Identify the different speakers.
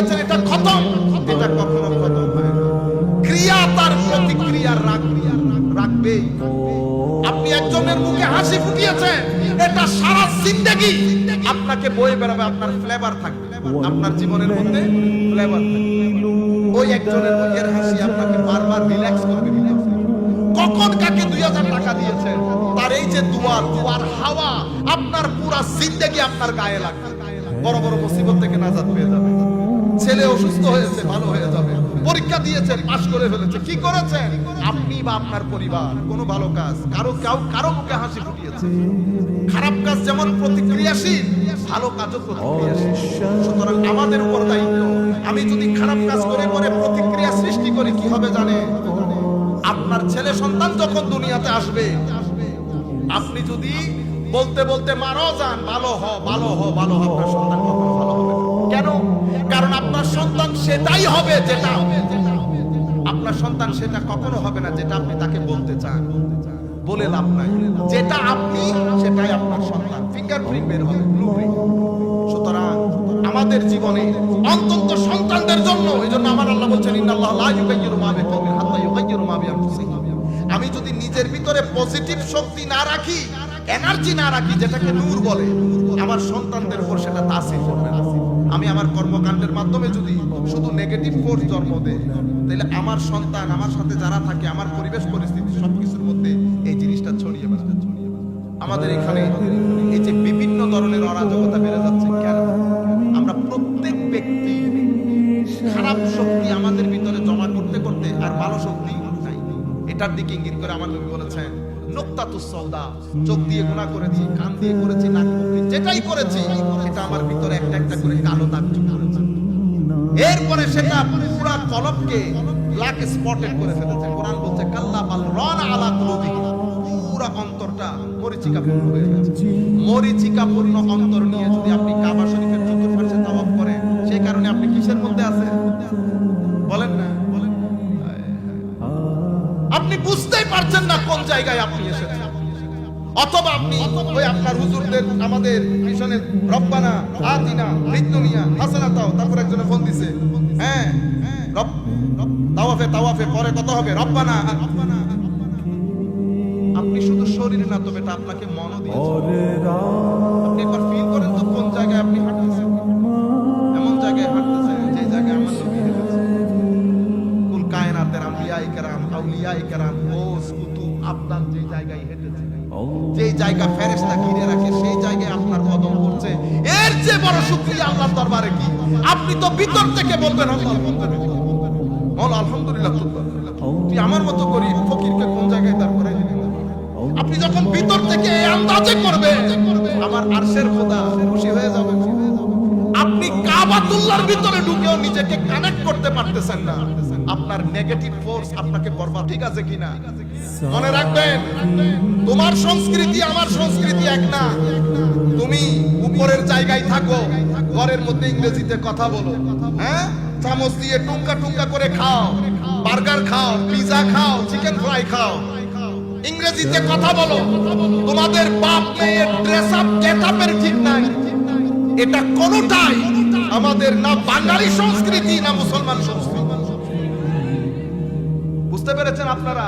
Speaker 1: দিয়েছেন এটা খতম। এটা কখনো খতম হয় না। ক্রিয়া তার প্রতিক্রিয়া রাখ রাখবেই আপনি একজনের মুখে হাসি ফুটিয়েছেন, এটা সারা জিন্দেগি আপনাকে বয়ে বেড়াবে, আপনার ফ্লেভার থাকবে। আপনার জীবনের মধ্যে ফ্লেভার ওই একজনের মুখের হাসি আপনাকে বারবার রিল্যাক্স করবে। কখন কাকে দুই হাজার টাকা দিয়েছেন, তার এই যে দুয়ার দুয়ার হাওয়া, আপনার পুরা জিন্দেগি আপনার গায়ে লাগবে। বড় বড় মুসিবত থেকে নাজাদ পেয়ে যাবে। ছেলে অসুস্থ হয়েছে, ভালো হয়ে যাবে। পরীক্ষা দিয়েছেন, পাশ করে ফেলেছে। কি করেছেন? আপনি বা আপনার পরিবার, কোনো ভালো কাজ, কারও কাউ, কারও মুখে হাসি ফুটিয়েছে। খারাপ কাজ যেমন প্রতিক্রিয়াশীল, ভালো কাজও প্রতিক্রিয়াশীল। সুতরাং আমাদের উপর দায়িত্ব। আমি যদি খারাপ কাজ করে করে প্রতিক্রিয়া সৃষ্টি করি, কি হবে জানে? আপনার ছেলে সন্তান যখন দুনিয়াতে আসবে, আপনি যদি বলতে বলতে মারাও যান, ভালো হ ভালো হ ভালো হ, আপনার সন্তান কখনো ভালো হবে কেন? সেটাই হবে যেটা আপনার সন্তান সেটা কখনো হবে না যেটা আপনি তাকে বলতে চান। বলে লাভ নাই। যেটা আপনি, সেটাই আপনার সন্তান। ফিঙ্গারপ্রিন্ট বের হবে ব্লুপ্রিন্ট সুতরাং আমাদের জীবনে অন্তত সন্তানদের জন্য এই জন্য আমার আল্লাহ বলছেন, ইন্নাল্লাহ লা ইউগাইয়িরু মা বিকওমিন হাত্তা ইউগাইয়িরু মা বিআনফুসিহিম। আমি যদি নিজের ভিতরে পজিটিভ শক্তি না রাখি এনার্জি না রাখি, যেটাকে নূর বলে, আমার সন্তানদের উপর সেটা তাসির করবে না। আমি আমার কর্মকাণ্ডের মাধ্যমে যদি শুধু নেগেটিভ ফোর্স জন্ম দেয় তাহলে আমার সন্তান, আমার সাথে যারা থাকে, আমার পরিবেশ পরিস্থিতি সবকিছুর মধ্যে এই জিনিসটা ছড়িয়ে বেড়াচ্ছে। ছড়িয়ে। আমাদের এখানে এই যে বিভিন্ন ধরনের অরাজকতা বেড়ে যাচ্ছে, কেন? আমরা প্রত্যেক ব্যক্তি খারাপ শক্তি আমাদের ভিতরে জমা করতে করতে আর ভালো শক্তি নাই। এটার দিকে ইঙ্গিত করে আমার নবী বলেছেন নোক্তাতুস সওদা। চোখ দিয়ে গুনাহ করেছি, কান দিয়ে করেছি, নাক যেটাই করেছি, এটা আমার ভিতরে একটা একটা করে কালো দাগ এরপরে সেটা পুরা কলবকে ব্ল্যাক স্পটেড করে ফেলেছে। কোরআন বলছে, কাল্লা বাল রন আলা কুলুবিহিম। পুরা অন্তরটা মরিচিকাপূর্ণ হয়ে গেছে। মরিচিকাপূর্ণ অন্তর নিয়ে যদি আপনি কাবা শরীফের চতুর্পাশে তাওয়াফ করেন, সেই কারণে আপনি কিসের মধ্যে আছেন? বুঝতেই পারছেন না কোন জায়গায় আপনি এসেছেন। অথবা আপনি ওই আপনার হুজুরদের আমাদের মিশনের রব্বানা আতিনা মৃত্যুনিয়া হাসানাতাও তারপর একজনে ফোন দিছে। হ্যাঁ তাওয়াফে তাওয়াফে পরে কত হবে? রব্বানা। আপনি শুধু শরীর না তো বেটা আপনাকে মনও দিয়েছে। আপনি একবার ফিল করেন তো কোন জায়গায় আপনি হাঁটতেছেন? এমন জায়গায় হাঁটতেছেন যে জায়গায় আমার নবী হেঁটেছে কুল কায়নাতের আম্বিয়াই কেরাম আউলিয়াই কেরাম আবদাল যে জায়গায় হেঁটেছে যে জায়গা ফেরেশতা ঘিরে রাখে সেই জায়গায় আপনার কদম পড়ছে। এর যে বড় শুকরিয়া আল্লাহর দরবারে কি? আপনি তো ভিতর থেকে বলবেন বল আলহামদুলিল্লাহ তুই আমার মতো করি ফকিরকে কোন জায়গায় দাঁড় করে দিলি আপনি যখন ভিতর থেকে এই আন্দাজে করবে আমার আরশের খোদা খুশি হয়ে যাবে। আপনি কাবাতুল্লাহর ভিতরে ঢুকেও নিজেকে কানেক্ট করতে পারতেছেন না। আপনার নেগেটিভ ফোর্স আপনাকে বরবাদ, ঠিক আছে কিনা? মনে রাখবেন, তোমার সংস্কৃতি আমার সংস্কৃতি এক না। তুমি উপরের জায়গায় থাকো, ঘরের মধ্যে ইংরেজিতে কথা বলো হ্যাঁ? চামচ দিয়ে টুঙ্কা টুঙ্কা করে খাও, বার্গার খাও, পিজা খাও, চিকেন ফ্রাই খাও। ইংরেজিতে কথা বলো, তোমাদের বাপ মেয়ের ড্রেস আপ গেট আপের ঠিক নাই। এটা কোনটাই আমাদের না বাঙালি সংস্কৃতি না মুসলমান সংস্কৃতি। বুঝতে পেরেছেন আপনারা?